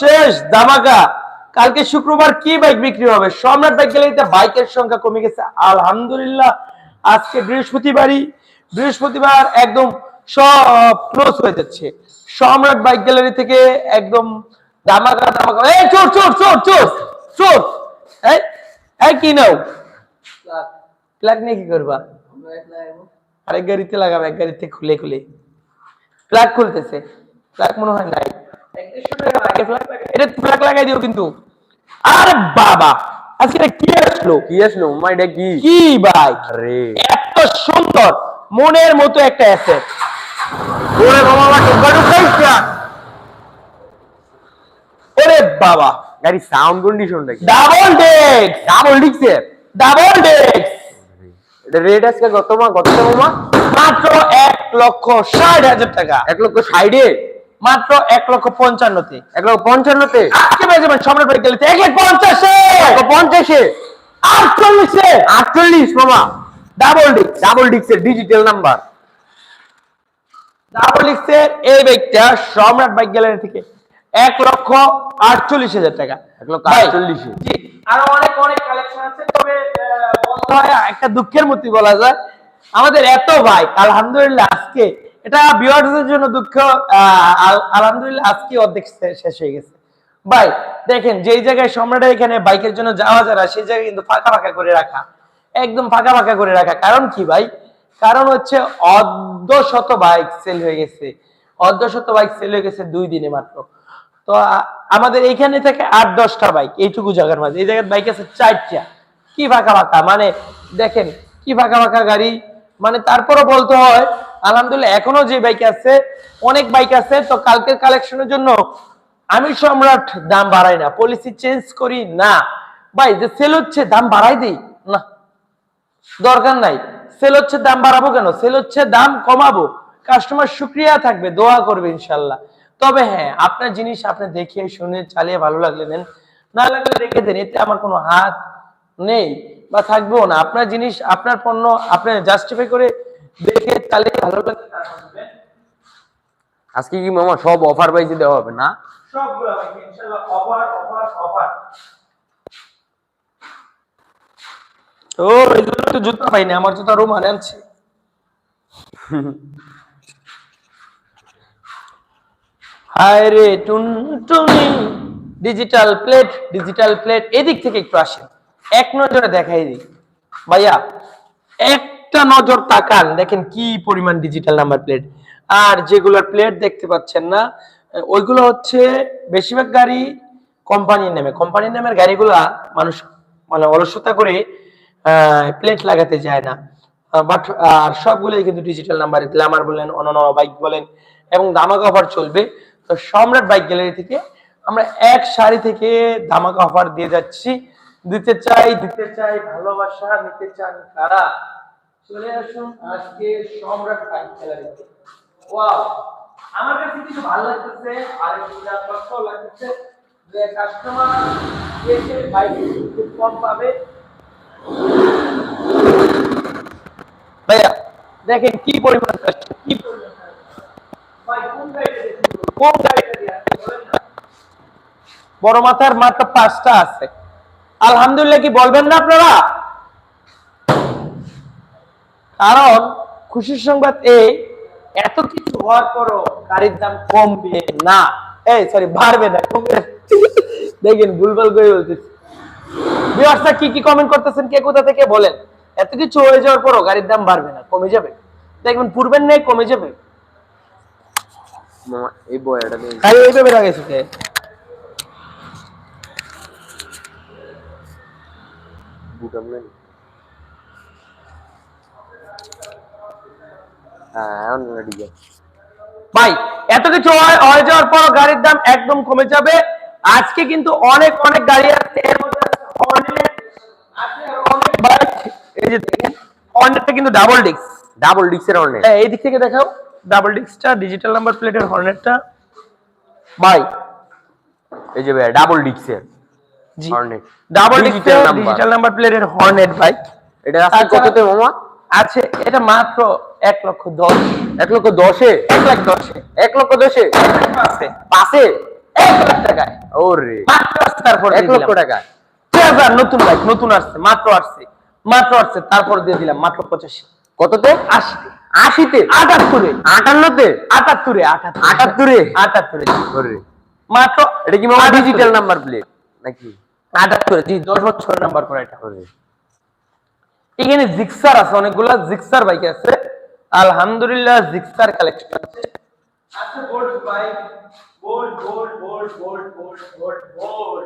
শেষ দামাকা কালকে শুক্রবার কি বাইক বিক্রি হবে? সম্রাট বাইক গ্যালারিতে বাইকের সংখ্যা কমে গেছে। আলহামদুলিল্লাহ আজকে বৃহস্পতিবারই বৃহস্পতিবার একদম সব ক্লোজ হয়ে যাচ্ছে। সম্রাট বাইক গ্যালারি থেকে একদম দামাকা দামাকা এই চোর চোর চোর চোর চোর। এই এই কি নাও? প্লাগ নিয়ে কি করবা? আরেক গাড়িতে লাগাবে এক গাড়িতে খুলে খুলে। প্লাগ খুলতেছে। প্লাগ মনে হয় নাই। এটা প্লাগ লাগাই দিও কিন্তু। আরে বাবা আজকে কি আসলো? কি আসলো? মামা এটা কি? কি ভাই? আরে। এত সুন্দর মনের মতো একটা অ্যাসেট ওরে বাবা আমার ঢোকা ঢোকাইস ওরে বাবা। গাড়ি সাউন্ড কন্ডিশনটা কি? ডাবল ডেক্স ডাবল ডিক্সের ডাবল ডেক্স রেট আজকে কত মা? কত মামা মাত্র এক লক্ষ ষাট হাজার টাকা। এক লক্ষ ষাটে মাত্র এক লক্ষ পঞ্চান্নতে। এক লক্ষ পঞ্চান্নতে? যাবেন সম্রাট গেলে এক পঞ্চাশে! পঞ্চাশে! আটচল্লিশে! আটচল্লিশ মামা! ডাবল ডিক্স ডাবল ডিক্সের ডিজিটাল নাম্বার ডাবল ডিক্সের এই সম্রাট বাইক গ্যালারি থেকে এক লক্ষ আটচল্লিশ হাজার টাকা। এক লক্ষ ভাই, আটচল্লিশে। আরও অনেক অনেক কালেকশন আছে। তবে আহ, বলতে একটা দুঃখের মতোই বলা যায়। আমাদের এত বাইক আলহামদুলিল্লাহ আজকে এটা ভিউয়ার্সদের জন্য দুঃখ আলহামদুলিল্লাহ আজকে অর্ধেক শেষ হয়ে গেছে। ভাই, দেখেন, যেই জায়গায় সম্রাটের এখানে বাইকের জন্য যাওয়া যারা, সেই জায়গায় কিন্তু ফাঁকা ফাঁকা করে রাখা। একদম ফাঁকা ফাঁকা করে রাখা। কারণ কি ভাই? কারণ হচ্ছে অর্ধ শত বাইক সেল হয়ে গেছে। অর্ধ শত বাইক সেল হয়ে গেছে দুই দিনে মাত্র। তো আমাদের এইখানে থেকে আট দশটা বাইক, এইটুকু জায়গার মাঝে। এই জায়গার বাইক আছে চারটা। কি ফাঁকা ফাঁকা? মানে দেখেন, কি ফাঁকা ফাঁকা গাড়ি? মানে তারপরও বলতে হয় আলহামদুলিল্লাহ, এখনও যে বাইক আছে, অনেক বাইক আছে, তো কালকের কালেকশনের জন্য আমি সম্রাট দাম বাড়াই না পলিসি চেঞ্জ করি না। ভাই, যে সেল হচ্ছে, দাম বাড়াই দিই? না। দরকার নাই। সেল হচ্ছে, দাম বাড়াবো কেন? সেল হচ্ছে, দাম কমাবো। কাস্টমার সুক্রিয়া থাকবে, দোয়া করবে ইনশাল্লাহ। তবে হ্যাঁ আপনার জিনিস আপনি দেখে, শুনে, চালিয়ে ভালো লাগলে নেন। না লাগলে রেখে দেন, এতে আমার কোনো হাত নেই বা থাকবেও না। আপনার জিনিস, আপনার পণ্য, আপনি জাস্টিফাই করে দেখে চালিয়ে ভালো নেবেন। আজকে কি মামা সব অফার পাইছে দেওয়া হবে না? সবগুলো আমাকে ইনশাআল্লাহ অফার অফার অফার ও এই জন্য তো জুতা পাইনি আমার জুতা আনছি। হায় রে টুনটুনি ডিজিটাল প্লেট ডিজিটাল প্লেট এদিক থেকে একটু আসেন। এক নজরে দেখাই দিই। ভাইয়া একটা নজর তাকান। দেখেন কি পরিমাণ ডিজিটাল নাম্বার প্লেট আর যেগুলোর প্লেট দেখতে পাচ্ছেন না, ওইগুলো হচ্ছে বেশিরভাগ গাড়ি কোম্পানির নামে। কোম্পানির নামের গাড়িগুলা মানুষ মানে অলসতা করে প্লেট লাগাতে যায় না। বাট আর সবগুলোই কিন্তু ডিজিটাল নাম্বার গ্ল্যামার বলেন অন্যান্য বাইক বলেন এবং দামাকা অফার চলবে। তো সম্রাট বাইক গ্যালারি থেকে আমরা এক শাড়ি থেকে দামাকা অফার দিয়ে যাচ্ছি। দিতে চাই দিতে চাই ভালোবাসা, নিতে চান কারা? চলে আসুন আজকে সম্রাট বাইক গ্যালারিতে ওয়াও আমার কাছে কিছু ভালো লাগতেছে আর একটু যা কষ্টও লাগতেছে। যে কাস্টমার এসে বাইক খুব কম পাবে। ভাইয়া দেখেন কি পরিমাণ কষ্ট কি পরিমাণ ভাই কোন গাড়িটা কোন গাড়িটা দিয়ে আসছে বলেন না। বড় মাথার মাত্র পাঁচটা আছে। আলহামদুলিল্লাহ কি বলবেন না আপনারা? কারণ খুশির সংবাদ এই এত কিছু হওয়ার পরও গাড়ির দাম কমবে না। এই সরি বাড়বে না কমবে দেখেন ভুলভাল করে বলতেছি। ভিউয়ার্সরা কি কি কমেন্ট করতেছেন কে কোথা থেকে বলেন? এত কিছু হয়ে যাওয়ার পরও গাড়ির দাম বাড়বে না কমে যাবে। দেখবেন পূর্বের নেই কমে যাবে। এই বয়াটা নেই গাড়ি এইভাবে লাগাইছে কে? বুটাম নেই হ্যাঁ এখন ভাই এত কিছু হয়- হয়ে যাওয়ার পর গাড়ির দাম একদম কমে যাবে। আজকে কিন্তু অনেক অনেক গাড়ি আছে আছে আছে বাইক এই যে দেখেন হর্নেটটা কিন্তু ডাবল ডিস্ক ডাবল ডিক্সের অনেক এই দিক থেকে দেখাও। ডাবল ডিস্কটা ডিজিটাল নাম্বার প্লেটের হর্নেটটা ভাই এই যে ভাই ডাবল। ডাবল ডিস্কের number। ডিজিটাল নাম্বার প্লেটের হর্নেট বাইক এটা আজকে আচ্ছা। কততে মামা? আছে এটা মাত্র এক লক্ষ দশ এক লক্ষ দশে এক লাখ দশে এক লক্ষ দশে পাশে এক লাখ টাকায়। ওরে। তারপর এক লক্ষ টাকা নতুন বাইক নতুন আসছে মাত্র আসছে মাত্র আসছে তারপর দিয়ে দিলাম মাত্র পঁচাশি। কততে? আশিতে। আশিতে? আটাত্তরে। আটান্নতে? আটাত্তরে আটাত্তরে। আটাত্তরে? মাত্র এটা কি ডিজিটাল নাম্বার প্লেট নাকি? আটাত্তরে জি দশ বছর নাম্বার করে এটা। এখানে জিক্সার আছে অনেকগুলা জিক্সার বাইক আছে। আলহামদুলিল্লাহ জিক্সার কালেকশন আছে। Gold gold gold gold gold gold gold gold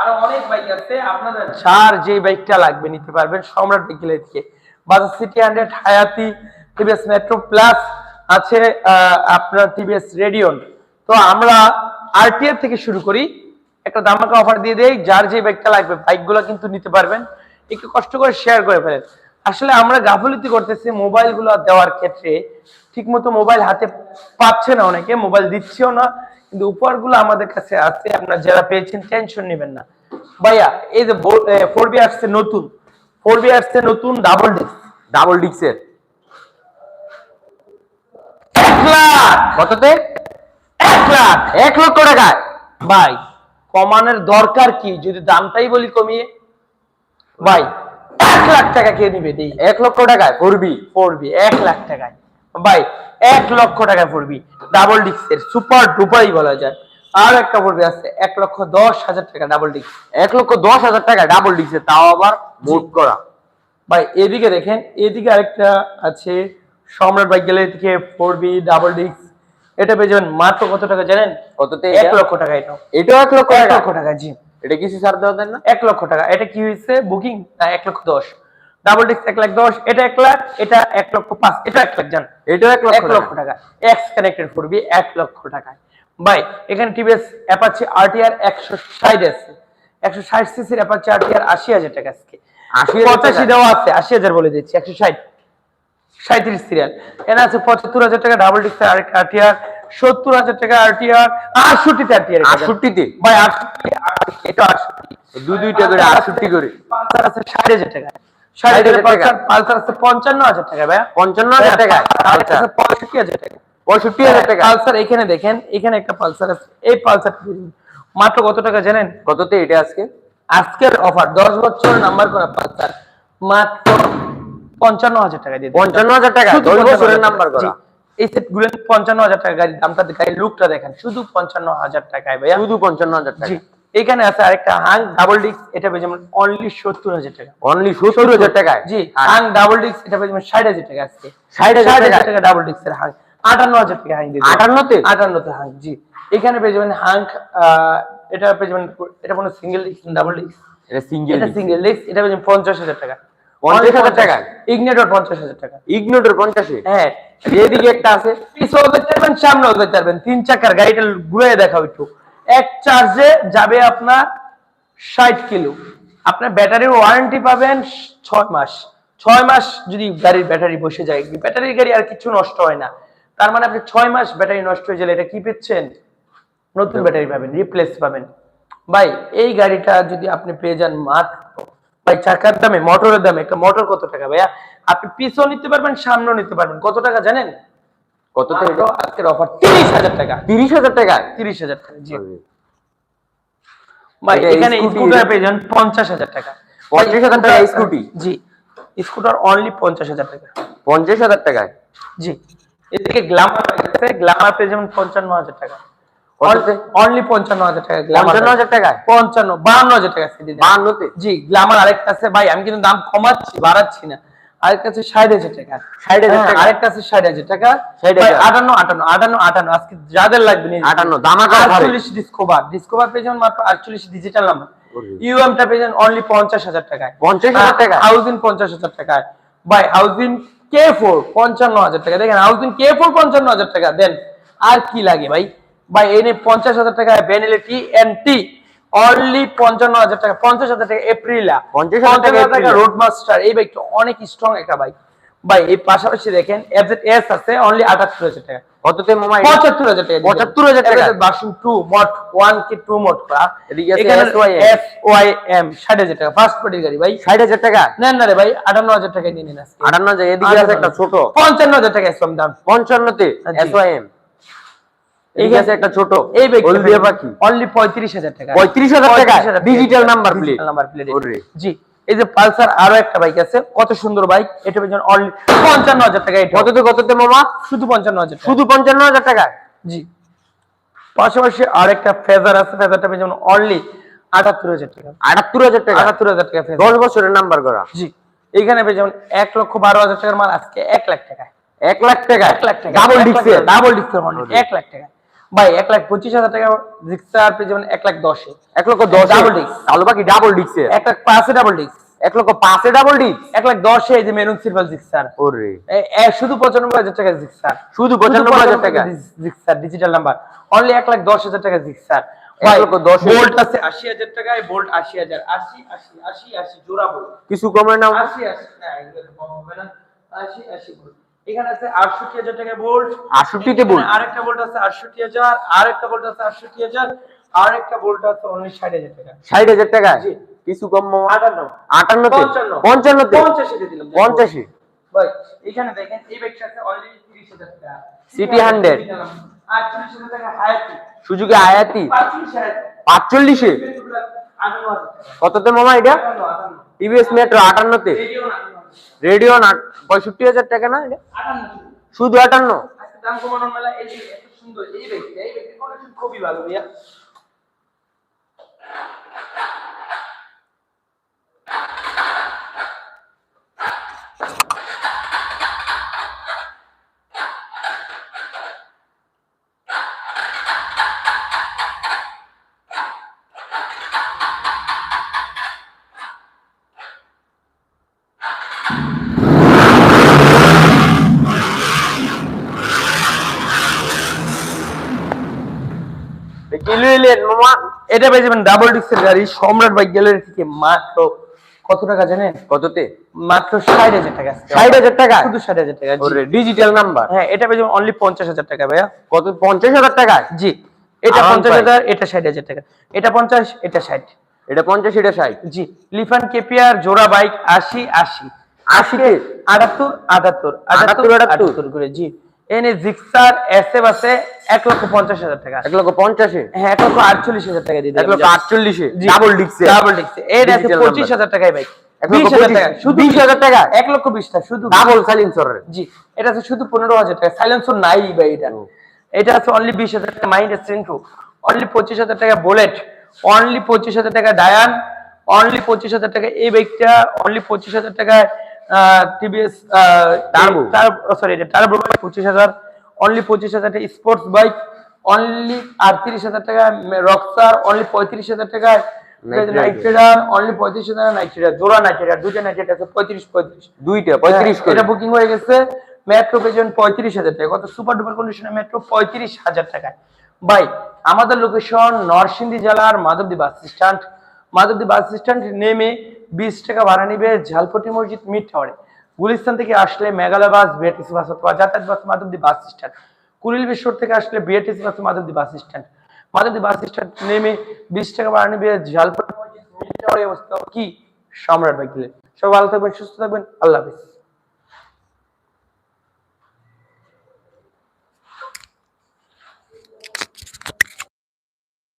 আরও অনেক বাইক আছে আপনাদের যার যে বাইকটা লাগবে নিতে পারবেন সম্রাট বিকেলে থেকে। বাজাজ সিটি হান্ড্রেড হায়াতি টিভিএস মেট্রো প্লাস আছে আপনার টিভিএস রেডিয়ন তো আমরা আরটিআর থেকে শুরু করি। একটা দামাকা অফার দিয়ে দেই যার যে বাইকটা লাগবে বাইকগুলো কিন্তু নিতে পারবেন। একটু কষ্ট করে শেয়ার করে ফেলেন। আসলে আমরা গাফলতি করতেছি মোবাইলগুলো দেওয়ার ক্ষেত্রে। ঠিকমতো মোবাইল হাতে পাচ্ছে না অনেকে মোবাইল দিচ্ছেও না। কিন্তু উপহারগুলো আমাদের কাছে আছে আপনারা যারা পেয়েছেন টেনশন নেবেন না। ভাইয়া এই যে ফোর বি আসছে নতুন। ফোর বি আসছে নতুন ডাবল ডিস্ক ডাবল ডিক্সের এক লাখ! কততে? এক লাখ! এক লক্ষ টাকা ভাই কমানোর দরকার কি? যদি দামটাই বলি কমিয়ে। ভাই এক লাখ টাকা কে নিবে দেই। এক লক্ষ টাকায় করবি? পড়বি এক লাখ টাকায়। ভাই এক লক্ষ টাকায় পড়বি ডাবল ডিস্কের সুপার ডুপাই বলা যায়। আর একটা পড়বে আছে এক লক্ষ দশ হাজার টাকা ডাবল ডিস্ক এক লক্ষ দশ হাজার টাকা ডাবল ডিক্সের তাও আবার মোট করা। ভাই এদিকে দেখেন এদিকে আরেকটা আছে সম্রাট বাইক গেলে এদিকে ফোর বি ডাবল ডিস্ক এটা পেয়ে যাবেন মাত্র কত টাকা জানেন? কততে এক লক্ষ টাকা এটা এটাও এক লক্ষ এক লক্ষ টাকা জি। এটা কিছু ছাড় দেওয়া দেন না? এক লক্ষ টাকা। এটা কি হয়েছে বুকিং? না এক লক্ষ দশ। ডাবল ডিস্ক এক লাখ দশ এটা এক লাখ এটা এক লক্ষ পাঁচ এটা এক লাখ জান। এটাও এক লক্ষ লক্ষ টাকা। এক্স কানেক্টেড করবি এক লক্ষ টাকায়। ভাই এখানে টিভিএস অ্যাপাচি আরটিআর একশো ষাট আছে একশো ষাট সিসির অ্যাপাচি আরটিআর আশি হাজার টাকা আজকে। পঁচাশি দেওয়া আছে আশি হাজার বলে দিচ্ছি একশো ষাট। সাঁত্রিশ সিরিয়াল এখানে আছে পঁচাত্তর হাজার টাকা ডাবল ডিস্ক আরটিআর সত্তর হাজার টাকা আরটিআর আটষট্টিতে আরটিআর আটষট্টিতে? ভাই আটষট্টি এটা আটষট্টি। দুই দুইটা করে আটষট্টি করে। পালসার আছে ষাট হাজার টাকা। ষাট হাজার পালসার পালসার আছে পঞ্চান্ন হাজার টাকা ভাই পঞ্চান্ন হাজার টাকা আরেকটা পঁয়ষট্টি হাজার টাকা। পঁয়ষট্টি হাজার টাকা? পালসার এখানে দেখেন এখানে একটা পালসার আছে। এই পালসার মাত্র কত টাকা জানেন? কততে এটা আজকে? আজকের অফার দশ বছর নাম্বার করা পালসার। মাত্র পঞ্চান্ন হাজার টাকা দিয়ে পঞ্চান্ন হাজার টাকা? দশ বছরের নাম্বার করা। এই সেটগুলো পঞ্চান্ন হাজার টাকা গাড়ির দামটা গাড়ির লুকটা দেখেন শুধু পঞ্চান্ন হাজার টাকায় ভাইয়া। শুধু পঞ্চান্ন হাজার টাকা। এখানে আছে আরেকটা হাং ডাবল ডিস্ক এটা পেয়ে যেমন অনলি সত্তর হাজার টাকা। অনলি সত্তর হাজার টাকায়? জি হাং ডাবল ডিস্ক এটা পেয়ে যেমন ষাট হাজার টাকা আজকে। 60,000 টাকা? টাকা ডাবল ডিস্কের হাং আটান্ন হাজার টাকা হাং। আটান্নতে? আটান্নতে হাং জি। এখানে পেয়ে যাবেন হাং এটা পেয়ে যাবেন এটা কোনো সিঙ্গেল ডিস্ক ডাবল ডিস্ক এটা সিঙ্গেল এটা সিঙ্গেল ডিস্ক এটা পেয়ে যাবেন পঞ্চাশ হাজার টাকা। 50,000 টাকা? ইগনেটর পঞ্চাশ হাজার টাকা। ইগনোটের পঞ্চাশে? হ্যাঁ। এদিকে একটা আছে, পিছনে দেখতে পারবেন, সামনেও তিন চাকার গাড়িটা ঘুরে দেখাও একটু। এক চার্জে যাবে আপনার ষাট কিলো। আপনার ব্যাটারির ওয়ারেন্টি পাবেন ছয় মাস। ছয় মাস যদি গাড়ির ব্যাটারি বসে যায়, ব্যাটারির গাড়ি আর কিছু নষ্ট হয় না। তার মানে আপনি ছয় মাস ব্যাটারি নষ্ট হয়ে গেলে এটা কি পেচ্ছেন নতুন ব্যাটারি পাবেন রিপ্লেস পাবেন। ভাই, এই গাড়িটা যদি আপনি পেয়ে যান মাত্র ভাই চাকার দামে মোটরের দামে একটা মোটর কত টাকা ভাইয়া? আপনি পিছও নিতে পারবেন সামনেও নিতে পারবেন। কত টাকা জানেন? মাত্র আজকের অফার তিরিশ হাজার টাকা। তিরিশ হাজার টাকায় তিরিশ হাজার টাকা জি। ভাই এখানে স্কুটার পেয়ে যান পঞ্চাশ হাজার টাকা। 50,000 টাকা ভাই, scooty? জি স্কুটার অনলি পঞ্চাশ হাজার টাকা। পঞ্চাশ হাজার টাকায়? জি। এদিকে গ্ল্যামার আছে গ্ল্যামার পেয়ে যাবেন পঞ্চান্ন হাজার টাকা? অনলি পঞ্চান্ন হাজার টাকা পঞ্চান্ন হাজার টাকায়? পঞ্চান্ন বাহান্ন হাজার টাকা আজকে দিয়ে। দিলাম। বাহান্নতে জি গ্ল্যামার আরেকটা আছে। ভাই আমি কিন্তু দাম কমাচ্ছি বাড়াচ্ছি না। আরেকটা আছে ষাট হাজার টাকা। 60,000 হ্যাঁ, টাকা। আরেকটা আছে ষাট হাজার টাকা। আটান্ন আটান্ন আটান্ন আটান্ন। আজকে যাদের লাগবে নিয়ে নিন। 58 দামাকা offer এ। আটচল্লিশ ডিসকভার ডিসকভার পেয়ে মাত্র আটচল্লিশ ডিজিটাল নাম্বার। ইউএমটা পেয়ে যাবেন অনলি পঞ্চাশ হাজার টাকায়। 50,000 টাকা? হাউজিং পঞ্চাশ হাজার টাকায়। ভাই হাউজিং কে ফোর পঞ্চান্ন হাজার টাকা। দেখেন হাউজিং কে ফোর পঞ্চান্ন হাজার টাকা। দেন আর কি লাগে ভাই? ভাই এনে পঞ্চাশ হাজার টাকায় বেনেলে টি এন টি অনলি পঞ্চান্ন হাজার টাকা পঞ্চাশ হাজার টাকা এপ্রিলা 50,000 টাকা রোড মাস্টার এই বাইকটা অনেক স্ট্রং একটা বাইক ভাই এই পাশাপাশি দেখেন এফজেড এস আছে অনলি আটাত্তর হাজার টাকা। কততে পঁচাত্তর হাজার টাকা 75,000 টাকা? ভার্সন টু মড ওয়ান কে টু করা এস ওয়াই এম ষাট হাজার টাকা ফার্স্ট পার্টির গাড়ি ভাই। ষাট হাজার টাকা? নেন না রে ভাই আটান্ন হাজার টাকা নিয়ে নিন আটান্ন হাজার এদিকে আছে একটা ছোট। পঞ্চান্ন হাজার টাকা এসলাম দাম। পঞ্চান্নতে এস ওয়াই এম এই আছে একটা ছোট এই হলদিয়া পাখি। অনলি পঁয়ত্রিশ হাজার টাকা। 35,000 টাকা? Number plate। নাম্বার প্লেট জি এই যে পালসার আরও একটা বাইক আছে কত সুন্দর বাইক এটা পেছনে অনলি টাকা এটা। কততে কততে মামা? শুধু পঞ্চান্ন হাজার শুধু পঞ্চান্ন হাজার টাকা? জি। পাশাপাশি আরেকটা ফেজার আছে ফেজারটা পেছনে অনলি আটাত্তর হাজার টাকা। আটাত্তর হাজার টাকা? আটাত্তর হাজার টাকা ফেজার দশ বছরের নাম্বার করা। জি এখানে যেমন এক লক্ষ বারো হাজার টাকার মাল আজকে এক লাখ টাকায়। এক লাখ টাকা। এক লাখ টাকা। ডাবল ডিক্সে ডাবল ডিক্সের এক লাখ টাকা ভাই এক লাখ পঁচিশ হাজার টাকা জিক্সার পেয়ে যেমন এক লাখ দশে। এক লক্ষ দশ? Double disc। কালো পাখি ডাবল ডিক্সে এক লাখ পাঁচে ডাবল ডিক্স এক লক্ষ পাঁচে ডাবল এক লাখ দশে এই যে মেরুন সিলভার জিক্সার ওরে। শুধু পঁচানব্বই হাজার টাকা জিক্সার শুধু পঁচানব্বই হাজার টাকা? জিক্সার ডিজিটাল নাম্বার অনলি এক লাখ দশ হাজার টাকা জিক্সার। বোল্ট আছে আশি হাজার টাকায় বোল্ট আশি হাজার। আশি আশি আশি আশি জোড়া বোল্ট কিছু কমে নাও আশি আশি না কম হবে না। আশি আশি বোল্ট এখানে আছে আটষট্টি হাজার টাকা বোল্ট 68 তে bolt। আরেকটা বোল্ট আছে আটষট্টি হাজার আরেকটা বোল্ট আছে আটষট্টি হাজার আরেকটা বোল্ট আছে অনলি হাজার টাকা। ষাট হাজার টাকা? জি। কিছু কম আটান্ন। আটান্নতে পঞ্চান্ন। পঞ্চান্নতে পঞ্চাশিতে দিলাম। পঞ্চাশি? ভাই এখানে দেখেন এই ব্যাগটা আছে হাজার টাকা। City 100 আটচল্লিশ হাজার টাকা হায়াতি। সুযোগে আয়াতি পাঁচচল্লিশ হাজার পাঁচচল্লিশে? আটান্ন হাজার কততে মামা এটা? TVS metro আটান্নতে? রেডিও না। আটান্ন। রেডিও না, পঁয়ষট্টি হাজার টাকা না শুধু। আটান্ন সুন্দর এই ব্যক্তি এই ব্যক্তি খুবই ভালো, ভাইয়া এটা পেয়ে যাবেন ডাবল ডিস্কের গাড়ি সম্রাট বাইক গ্যালারি থেকে মাত্র কত টাকা জানেন? কততে? মাত্র ষাট হাজার টাকা ষাট হাজার টাকা? শুধু ষাট হাজার টাকা ডিজিটাল নাম্বার হ্যাঁ এটা পেয়ে যাবেন অনলি পঞ্চাশ হাজার টাকা ভাইয়া। কত? পঞ্চাশ হাজার টাকা? জি এটা পঞ্চাশ হাজার এটা ষাট হাজার টাকা। এটা পঞ্চাশ এটা ষাট। এটা পঞ্চাশ এটা ষাট? জি লিফান কেপিয়ার জোড়া বাইক আশি আশি। আশিতে? আটাত্তর আটাত্তর আটাত্তর, আটাত্তর। আটাত্তর করে জি। এনে জিক্সার এসএফ আছে এক লক্ষ পঞ্চাশ হাজার টাকা। এক লক্ষ পঞ্চাশে হ্যাঁ এক লক্ষ আটচল্লিশ হাজার টাকা দিয়ে এক লক্ষ আটচল্লিশে ডাবল ডিক্সে ডাবল ডিক্সে এর আছে পঁচিশ। হাজার টাকায় বাইক এক হাজার টাকা শুধু বিশ হাজার টাকা? এক লক্ষ বিশ টাকা শুধু। ডাবল সাইলেন্সারের জি এটা আছে শুধু পনেরো হাজার টাকা। সাইলেন্সর নাই ভাই এটা। এটা আছে অনলি বিশ হাজার টাকা মাইন্ড সেন্টু অনলি পঁচিশ হাজার টাকা বুলেট অনলি পঁচিশ হাজার টাকা ডায়ান অনলি পঁচিশ হাজার টাকা এই বাইকটা অনলি পঁচিশ হাজার টাকায় টিভিএস। সরি এটা টার্বো বাইক পঁচিশ হাজার অনলি পঁচিশ হাজার টাকা স্পোর্টস বাইক অনলি আটত্রিশ হাজার টাকা রক্সার অনলি পঁয়ত্রিশ হাজার টাকায় অনলি পঁয়ত্রিশ হাজার নাইট রাইডার জোড়া নাইট দুইটা আছে পঁয়ত্রিশ পঁয়ত্রিশ। দুইটা পঁয়ত্রিশ হ্যাঁ, এটা বুকিং হয়ে গেছে মেট্রো পেজন পঁয়ত্রিশ হাজার টাকা। কত সুপার ডুপার কন্ডিশনে মেট্রো পঁয়ত্রিশ হাজার টাকায়। আমাদের লোকেশন নরসিংদী জেলার Madhabdi bus stand Madhabdi bus stand নেমে বিশ টাকা ভাড়া নিবে ঝালপটি মসজিদ মিড টাওয়ারে গুলিস্তান থেকে আসলে মেঘালয় বাস, বিআরটিসি বাস অথবা যাতায়াত bus Madhabdi bus stand. Kuril বিশ্বর থেকে আসলে BRTC bus Madhabdi bus stand. Madhabdi bus stand নেমে বিশ টাকা ভাড়া নিবে ঝালপটি মসজিদ মিড টাওয়ারে অবস্থা কি? সম্রাট বাইক সব ভালো থাকবেন, সুস্থ থাকবেন। আল্লাহ হাফিজ।